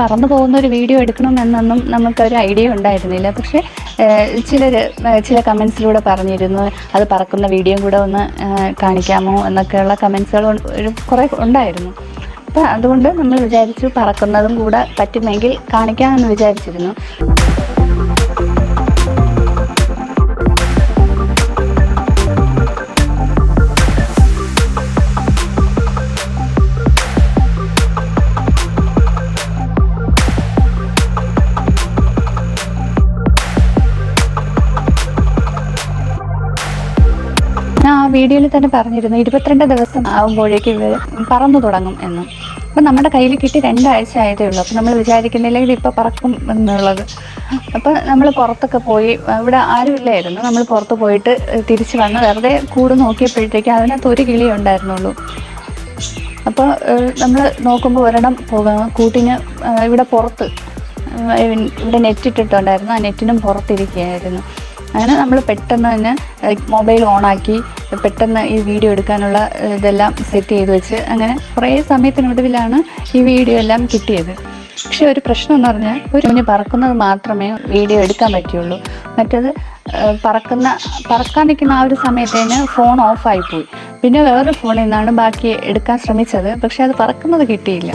പറന്നു പോകുന്ന ഒരു വീഡിയോ എടുക്കണമെന്നൊന്നും നമുക്കൊരു ഐഡിയ ഉണ്ടായിരുന്നില്ല. പക്ഷേ ചിലർ ചില കമൻസിലൂടെ പറഞ്ഞിരുന്നു അത് പറക്കുന്ന വീഡിയോ കൂടെ ഒന്ന് കാണിക്കാമോ എന്നൊക്കെയുള്ള കമൻസുകൾ ഒരു കുറേ ഉണ്ടായിരുന്നു. അപ്പം അതുകൊണ്ട് നമ്മൾ വിചാരിച്ചു പറക്കുന്നതും കൂടെ പറ്റുമെങ്കിൽ കാണിക്കാമെന്ന് വിചാരിച്ചിരുന്നു. വീഡിയോയിൽ തന്നെ പറഞ്ഞിരുന്നു ഇരുപത്തിരണ്ട് ദിവസം ആകുമ്പോഴേക്കും ഇവർ പറന്നു തുടങ്ങും എന്ന്. അപ്പം നമ്മുടെ കയ്യിൽ കിട്ടി രണ്ടാഴ്ച ആയതേ ഉള്ളൂ. അപ്പം നമ്മൾ വിചാരിക്കുന്നില്ല ഇതിപ്പോൾ പറക്കും എന്നുള്ളത്. അപ്പം നമ്മൾ പുറത്തൊക്കെ പോയി ഇവിടെ ആരും ഇല്ലായിരുന്നു. നമ്മൾ പുറത്ത് പോയിട്ട് തിരിച്ച് വന്ന് വെറുതെ കൂട് നോക്കിയപ്പോഴത്തേക്കും അതിനകത്ത് ഒരു കിളി ഉണ്ടായിരുന്നുള്ളൂ. അപ്പോൾ നമ്മൾ നോക്കുമ്പോൾ ഒരെണ്ണം കൂട്ടിന് ഇവിടെ പുറത്ത് ഇവിടെ നെറ്റ് ഇട്ടിട്ടുണ്ടായിരുന്നു. ആ നെറ്റിനും പുറത്തിരിക്കുകയായിരുന്നു. അങ്ങനെ നമ്മൾ പെട്ടെന്ന് തന്നെ മൊബൈൽ ഓണാക്കി. പെട്ടെന്ന് ഈ വീഡിയോ എടുക്കാനുള്ള ഇതെല്ലാം സെറ്റ് ചെയ്ത് വെച്ച് അങ്ങനെ കുറേ സമയത്തിനൊടുവിലാണ് ഈ വീഡിയോ എല്ലാം കിട്ടിയത്. പക്ഷെ ഒരു പ്രശ്നം എന്ന് പറഞ്ഞാൽ ഒരു കുഞ്ഞ് പറക്കുന്നത് മാത്രമേ വീഡിയോ എടുക്കാൻ പറ്റുള്ളൂ. മറ്റത് പറക്കുന്ന പറക്കാൻ നിൽക്കുന്ന ആ ഒരു സമയത്തേന് ഫോൺ ഓഫായി പോയി. പിന്നെ വേറെ ഫോണിൽ നിന്നാണ് ബാക്കി എടുക്കാൻ ശ്രമിച്ചത്. പക്ഷെ അത് പറക്കുന്നത് കിട്ടിയില്ല.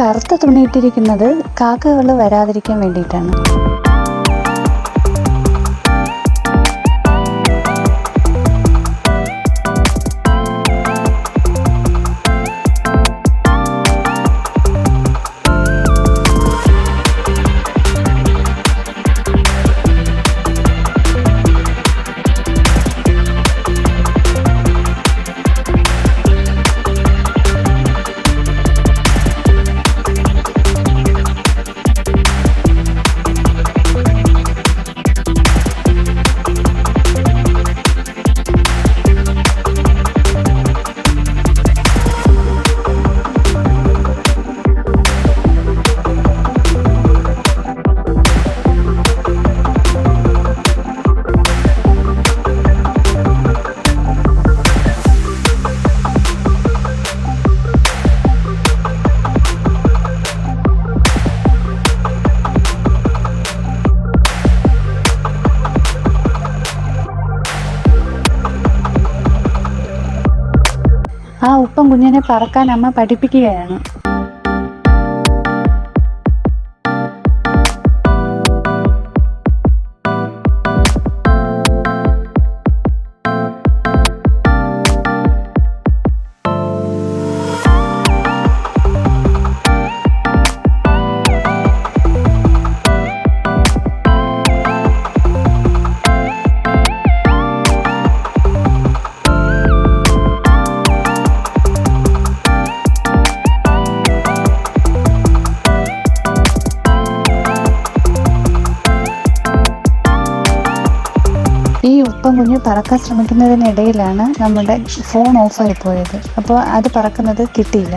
കറുത്ത തുണിയിട്ടിരിക്കുന്നത് കാക്കകൾ വരാതിരിക്കാൻ വേണ്ടിയിട്ടാണ്. ആ ഉപ്പം കുഞ്ഞിനെ പറക്കാൻ അമ്മ പഠിപ്പിക്കുകയാണ്. ഈ ഉപ്പം കുഞ്ഞ് പറക്കാൻ ശ്രമിക്കുന്നതിനിടയിലാണ് നമ്മുടെ ഫോൺ ഓഫായി പോയത്. അപ്പോൾ അത് പറക്കുന്നത് കിട്ടിയില്ല.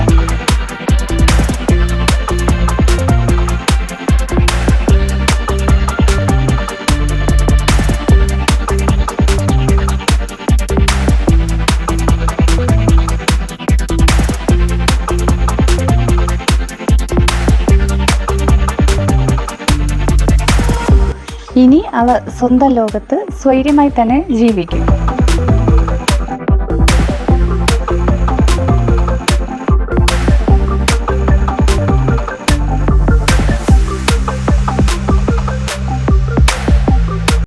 അവ സ്വന്തം ലോകത്ത് സ്വൈര്യമായി തന്നെ ജീവിക്കും.